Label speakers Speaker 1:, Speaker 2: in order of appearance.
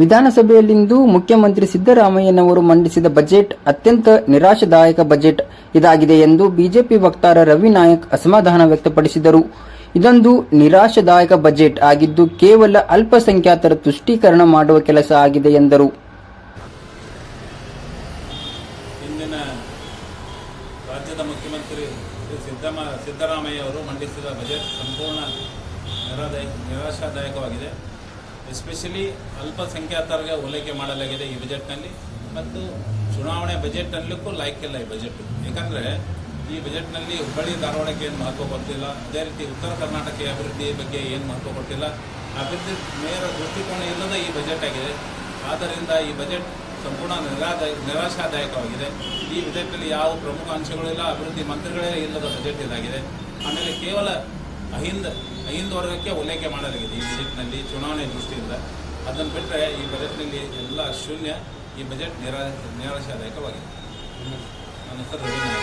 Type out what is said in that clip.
Speaker 1: ವಿಧಾನಸಭೆಯಲ್ಲಿಂದು ಮುಖ್ಯಮಂತ್ರಿ ಸಿದ್ದರಾಮಯ್ಯನವರು ಮಂಡಿಸಿದ ಬಜೆಟ್ ಅತ್ಯಂತ ನಿರಾಶಾದಾಯಕ ಬಜೆಟ್ ಇದಾಗಿದೆ ಎಂದು ಬಿಜೆಪಿ ವಕ್ತಾರ ರವಿ ನಾಯಕ್ ಅಸಮಾಧಾನ ವ್ಯಕ್ತಪಡಿಸಿದರು. ಇದೊಂದು ನಿರಾಶಾದಾಯಕ ಬಜೆಟ್ ಆಗಿದ್ದು ಕೇವಲ ಅಲ್ಪಸಂಖ್ಯಾತರ ತುಷ್ಟೀಕರಣ ಮಾಡುವ ಕೆಲಸ ಆಗಿದೆ ಎಂದರು.
Speaker 2: ರಾಜ್ಯದ ಮುಖ್ಯಮಂತ್ರಿ ಸಿದ್ದರಾಮಯ್ಯ ಅವರು ಮಂಡಿಸಿದ ಬಜೆಟ್ ಸಂಪೂರ್ಣ ನಿರಾಶಾದಾಯಕವಾಗಿದೆ. ಎಸ್ಪೆಷಲಿ ಅಲ್ಪಸಂಖ್ಯಾತರಿಗೆ ಓಲೈಕೆ ಮಾಡಲಾಗಿದೆ ಈ ಬಜೆಟ್ನಲ್ಲಿ. ಮತ್ತು ಚುನಾವಣೆ ಬಜೆಟ್ನಲ್ಲಿಕ್ಕೂ ಲಾಯ್ಕಿಲ್ಲ ಈ ಬಜೆಟ್. ಯಾಕಂದರೆ ಈ ಬಜೆಟ್ನಲ್ಲಿ ಹುಬ್ಬಳ್ಳಿ ಧಾರವಾಡಕ್ಕೆ ಏನು ಮಹತ್ವ ಕೊಡ್ತಿಲ್ಲ ಅದೇ ರೀತಿ ಉತ್ತರ ಕರ್ನಾಟಕ ಅಭಿವೃದ್ಧಿ ಬಗ್ಗೆ ಏನು ಮಹತ್ವ ಕೊಟ್ಟಿಲ್ಲ. ಅಭಿವೃದ್ಧಿ ನೇರ ದೃಷ್ಟಿಕೋನ ಇಲ್ಲದ ಈ ಬಜೆಟ್ ಆಗಿದೆ. ಆದ್ದರಿಂದ ಈ ಬಜೆಟ್ ಸಂಪೂರ್ಣ ನಿರಾದ, ನಿರಾಶಾದಾಯಕವಾಗಿದೆ. ಈ ಬಜೆಟ್ನಲ್ಲಿ ಯಾವ ಪ್ರಮುಖ ಅಂಶಗಳಿಲ್ಲ ಅಭಿವೃದ್ಧಿ ಮಂತ್ರಿಗಳೇ ಇಲ್ಲದ ಬಜೆಟ್ ಇದಾಗಿದೆ. ಆಮೇಲೆ ಕೇವಲ ಅಹಿಂದ ಅಹಿಂದ ವರ್ಗಕ್ಕೆ ಉಲ್ಲೇಖ ಮಾಡಲಾಗಿದೆ ಈ ಬಜೆಟ್ನಲ್ಲಿ ಚುನಾವಣೆ ದೃಷ್ಟಿಯಿಂದ ಅದನ್ನು ಬಿಟ್ಟರೆ ಈ ಬಜೆಟ್ನಲ್ಲಿ ಎಲ್ಲ ಶೂನ್ಯ, ಈ ಬಜೆಟ್ ನಿರಾ, ನಿರಾಶಾದಾಯಕವಾಗಿದೆ ನನ್ನ ಹೆಸರು ರವಿ ನಾಯಕ್.